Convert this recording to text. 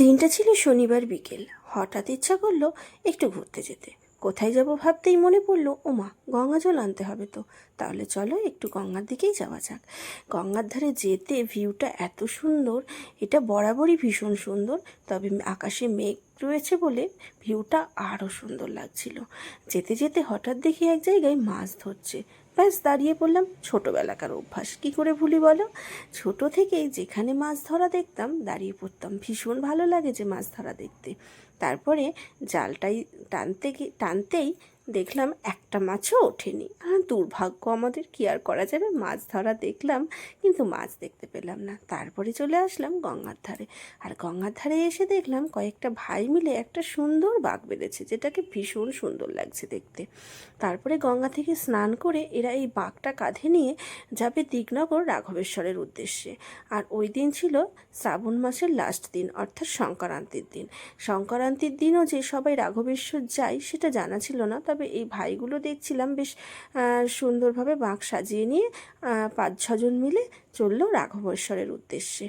দিনটা ছিল শনিবার বিকেল। হঠাৎ ইচ্ছা করল একটু ঘুরতে যেতে। কোথায় যাব ভাবতেই মনে পড়ল, ওমা, গঙ্গা জল আনতে হবে তো। তাহলে চলো একটু গঙ্গার দিকেই যাওয়া যাক। গঙ্গার ধারে যেতে ভিউটা এত সুন্দর, এটা বরাবরই ভীষণ সুন্দর, তবে আকাশে মেঘ রয়েছে বলে ভিউটা আরও সুন্দর লাগছিল। যেতে যেতে হঠাৎ দেখি এক জায়গায় মাছ ধরছে। ব্যাস, দাঁড়িয়ে পড়লাম ছোটোবেলাকার অভ্যাস। কি করে ভুলি বলো? ছোট থেকে যেখানে মাছ ধরা দেখতাম, দাঁড়িয়ে পড়তাম। ভীষণ ভালো লাগে যে মাছ ধরা দেখতে। তারপরে জালটাই টানতে টানতেই দেখলাম একটা মাছও ওঠেনি। দুর্ভাগ্য আমাদের কি আর করা যাবে? মাছ ধরা দেখলাম, কিন্তু মাছ দেখতে পেলাম না। তারপরে চলে আসলাম গঙ্গার ধারে। আর গঙ্গার ধারে এসে দেখলাম কয়েকটা ভাই মিলে একটা সুন্দর বাঘ বেঁধেছে, যেটাকে ভীষণ সুন্দর লাগছে দেখতে। তারপরে গঙ্গা থেকে স্নান করে এরা এই বাঘটা কাঁধে নিয়ে যাবে দিগনগর রাঘবেশ্বরের উদ্দেশ্যে। আর ওই দিন ছিল শ্রাবণ মাসের লাস্ট দিন, অর্থাৎ সংক্রান্তির দিন। সংক্রান্তির দিনও যে সবাই রাঘবেশ্বর যায়, সেটা জানা ছিল না, তবে এই ভাইগুলো দেখছিলাম বেশ সুন্দরভাবে বাঁক সাজিয়ে নিয়ে পাঁচ ছজন মিলে চলল রাঘবেশ্বরের উদ্দেশ্যে।